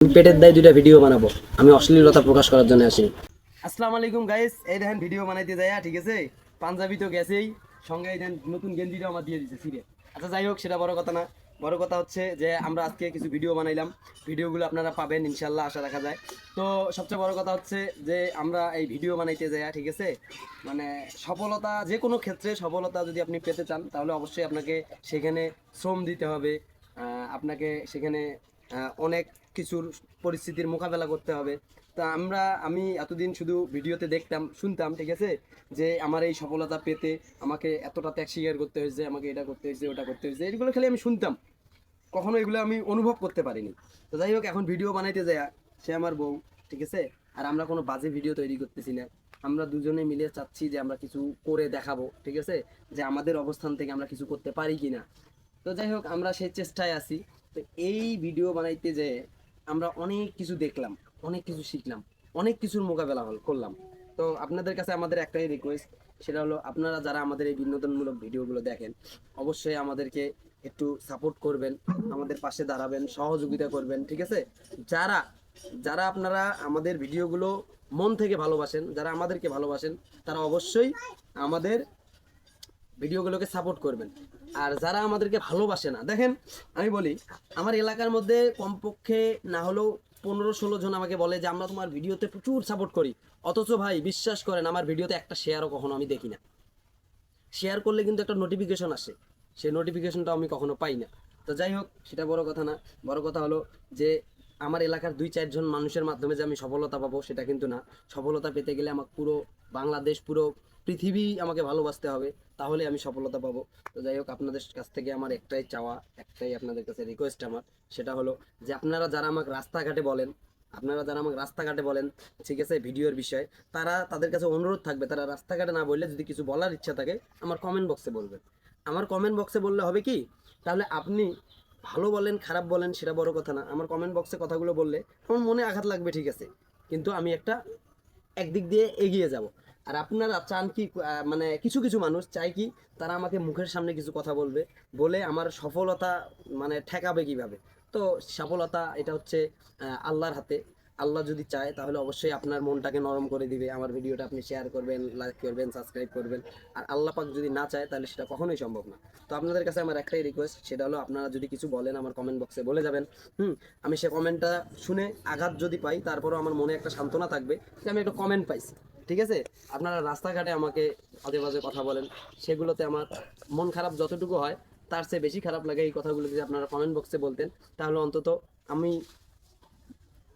পেটের দায় দুইটা ভিডিও বানাবো। আমি অশ্লীলতা প্রকাশ করার জন্য আসিনি। আসসালামু আলাইকুম গাইস এই দেখেন ভিডিও বানাইতে যায় ঠিক আছে? পাঞ্জাবি তো গেছেই। সঙ্গে এই নতুন গেঞ্জিটাও আমার দিয়ে দিচ্ছে সিরে আচ্ছা যাই হোক, সেটা বড় কথা না। বড় কথা হচ্ছে যে, আমরা আজকে কিছু ভিডিও বানাইলাম। ভিডিওগুলো আপনারা পাবেন ইনশাল্লাহ আশা রাখা যায়। তো, সবচেয়ে বড় কথা হচ্ছে যে, আমরা এই ভিডিও বানাইতে যাই ঠিক আছে? মানে সফলতা, যে কোনো ক্ষেত্রে সফলতা যদি আপনি পেতে চান, তাহলে অবশ্যই আপনাকে সেখানে শ্রম দিতে হবে। আপনাকে সেখানে অনেক কিছুর পরিস্থিতির মোকাবেলা করতে হবে। তা আমরা, আমি এতদিন শুধু ভিডিওতে দেখতাম, শুনতাম, ঠিক আছে? যে আমার এই সফলতা পেতে আমাকে এতটা ত্যাগ স্বীকার করতে হয়েছে আমাকে এটা করতে হয়েছে, ওটা করতে হয়েছে, এগুলো খালি আমি শুনতাম। কখনো এগুলো আমি অনুভব করতে পারিনি। তো যাই হোক, এখন ভিডিও বানাইতে যায়, সে আমার বউ, ঠিক আছে? আর আমরা কোনো বাজে ভিডিও তৈরি করতেছি না। আমরা দুজনে মিলে চাচ্ছি যে আমরা কিছু করে দেখাবো, ঠিক আছে? যে আমাদের অবস্থান থেকে আমরা কিছু করতে পারি কিনা। তো যাই হোক, আমরা সেই চেষ্টায় আছি। তো এই ভিডিও বানাইতে যে আমরা অনেক কিছু দেখলাম, অনেক কিছু শিখলাম, অনেক কিছুর মোকাবেলা হল, করলাম। তো আপনাদের কাছে আমাদের একটাই রিকোয়েস্ট সেটা হলো আপনারা যারা আমাদের এই বিনোদনমূলক ভিডিওগুলো দেখেন, অবশ্যই আমাদেরকে একটু সাপোর্ট করবেন, আমাদের পাশে দাঁড়াবেন, সহযোগিতা করবেন, ঠিক আছে? যারা যারা আপনারা আমাদের ভিডিওগুলো মন থেকে ভালোবাসেন, যারা আমাদেরকে ভালোবাসেন, তারা অবশ্যই আমাদের ভিডিওগুলোকে সাপোর্ট করবেন। আর যারা আমাদেরকে ভালোবাসে না, দেখেন, আমি বলি, আমার এলাকার মধ্যে কমপক্ষে না হলেও পনেরো ষোলো জন আমাকে বলে যে, আমরা তোমার ভিডিওতে প্রচুর সাপোর্ট করি। অথচ ভাই, বিশ্বাস করেন, আমার ভিডিওতে একটা শেয়ারও কখনো আমি দেখি না। শেয়ার করলে কিন্তু একটা নোটিফিকেশন আসে। সেই নোটিফিকেশনটা আমি কখনো পাই না। তো যাই হোক, সেটা বড় কথা না। বড় কথা হলো যে, আমার এলাকার দুই চারজন মানুষের মাধ্যমে যে আমি সফলতা পাবো, সেটা কিন্তু না। সফলতা পেতে গেলে আমার পুরো বাংলাদেশ, পুরো পৃথিবী আমাকে ভালোবাসতে হবে, তাহলে আমি সফলতা পাবো। তো যাই হোক, আপনাদের কাছ থেকে আমার একটাই চাওয়া, একটাই আপনাদের কাছে রিকোয়েস্ট আমার, সেটা হলো যে আপনারা যারা আমাকে রাস্তাঘাটে বলেন, আপনারা যারা আমাকে রাস্তাঘাটে বলেন, ঠিক আছে, ভিডিওর বিষয়ে, তারা তাদের কাছে অনুরোধ থাকবে, তারা রাস্তাঘাটে না বললে যদি কিছু বলার ইচ্ছা থাকে, আমার কমেন্ট বক্সে বলবেন। আমার কমেন্ট বক্সে বললে হবে কি, তাহলে আপনি ভালো বলেন, খারাপ বলেন, সেটা বড় কথা না। আমার কমেন্ট বক্সে কথাগুলো বললে আমার মনে আঘাত লাগবে, ঠিক আছে। কিন্তু আমি একটা একদিক দিয়ে এগিয়ে যাব। আর আপনারা চান কি মানে কিছু কিছু মানুষ চায় কি, তারা আমাকে মুখের সামনে কিছু কথা বলবে, বলে আমার সফলতা মানে ঠেকাবে কীভাবে? তো সফলতা এটা হচ্ছে আল্লাহর হাতে। আল্লাহ যদি চায়, তাহলে অবশ্যই আপনার মনটাকে নরম করে দিবে, আমার ভিডিওটা আপনি শেয়ার করবেন লাইক করবেন সাবস্ক্রাইব করবেন। আর আল্লাহ পাক যদি না চায়, তাহলে সেটা কখনোই সম্ভব না। তো আপনাদের কাছে আমার একটাই রিকোয়েস্ট সেটা হলো আপনারা যদি কিছু বলেন, আমার কমেন্ট বক্সে বলে যাবেন। হুম, আমি সে কমেন্টটা শুনে আঘাত যদি পাই, তারপরও আমার মনে একটা সান্ত্বনা থাকবে যে আমি একটা কমেন্ট পাইছি। ঠিক আছে? আপনারা রাস্তাঘাটে আমাকে আজে বাজে কথা বলেন, সেগুলোতে আমার মন খারাপ যতটুকু হয়, তার চেয়ে বেশি খারাপ লাগে এই কথাগুলো যদি আপনারা কমেন্ট বক্সে বলতেন, তাহলে অন্তত আমি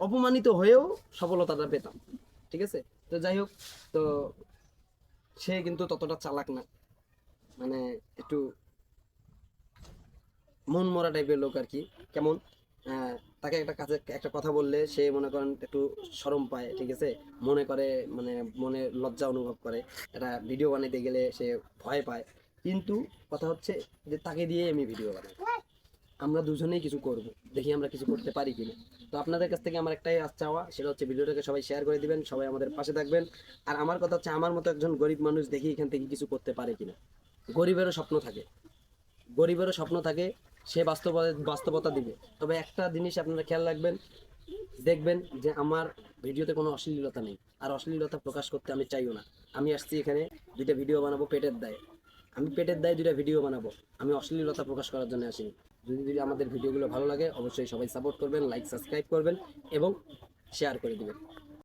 অপমানিত হয়েও সফলতাটা পেতাম, ঠিক আছে? তো যাই হোক, তো সে কিন্তু ততটা চালাক না মানে একটু মন মরা টাইপের লোক আর কি, কেমন? তাকে একটা কাছে একটা কথা বললে সে মনে করেন একটু সরম পায়, ঠিক আছে? মনে করে মানে মনে লজ্জা অনুভব করে। একটা ভিডিও বানাইতে গেলে সে ভয় পায়। কিন্তু কথা হচ্ছে যে তাকে দিয়ে আমি ভিডিও বানাই। আমরা দুজনেই কিছু করব। দেখি আমরা কিছু করতে পারি কিনা। তো আপনাদের কাছ থেকে আমার একটাই আজ চাওয়া, সেটা হচ্ছে ভিডিওটাকে সবাই শেয়ার করে দিবেন, সবাই আমাদের পাশে থাকবেন। আর আমার কথা হচ্ছে, আমার মতো একজন গরিব মানুষ দেখি এখান থেকে কিছু করতে পারে কিনা। গরিবেরও স্বপ্ন থাকে। গরিবেরও স্বপ্ন থাকে সে বাস্তবতা বাস্তবতা দিবে। তবে একটা জিনিস আপনারা খেয়াল রাখবেন, দেখবেন যে আমার ভিডিওতে কোনো অশ্লীলতা নেই। আর অশ্লীলতা প্রকাশ করতে আমি চাইও না। আমি আসছি এখানে দুইটা ভিডিও বানাবো, পেটের দায়ে। আমি পেটের দায়ে দুইটা ভিডিও বানাবো। আমি অশ্লীলতা প্রকাশ করার জন্য আসিনি। যদি যদি আমাদের ভিডিওগুলো ভালো লাগে, অবশ্যই সবাই সাপোর্ট করবেন লাইক সাবস্ক্রাইব করবেন এবং শেয়ার করে দিবেন।